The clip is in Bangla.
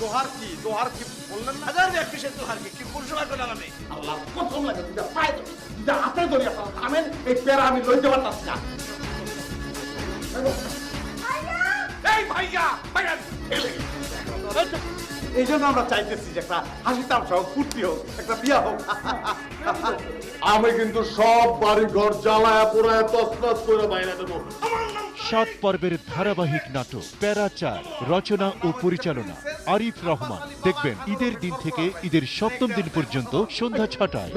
দোহার কি দোহার কি বললেন না? হাজার এক কিসের তো হারকে কি করলাম আমি আল্লাহ প্রথম লাগে দুটা পায়ে ধরি দুটা হাতে ধরি আপনারা থামেন এই পেয়ারা আমি লইতে পারতাছি না। এই ভাইয়া ভাইয়া এই জন্য আমরা চাইতেছি যে একটা হাসি তামসা হোক ফুর্তি হোক একটা বিয়া হোক। আমি কিন্তু সব বাড়ি ঘর জ্বালায় পোড়ায় তসনস করে বাইরে দেবো। সাত পর্বের ধারাবাহিক নাটক প্যারাচার রচনা ও পরিচালনা, আরিফ রহমান। দেখবেন ঈদের দিন থেকে ঈদের সপ্তম দিন পর্যন্ত সন্ধ্যা ছটায়।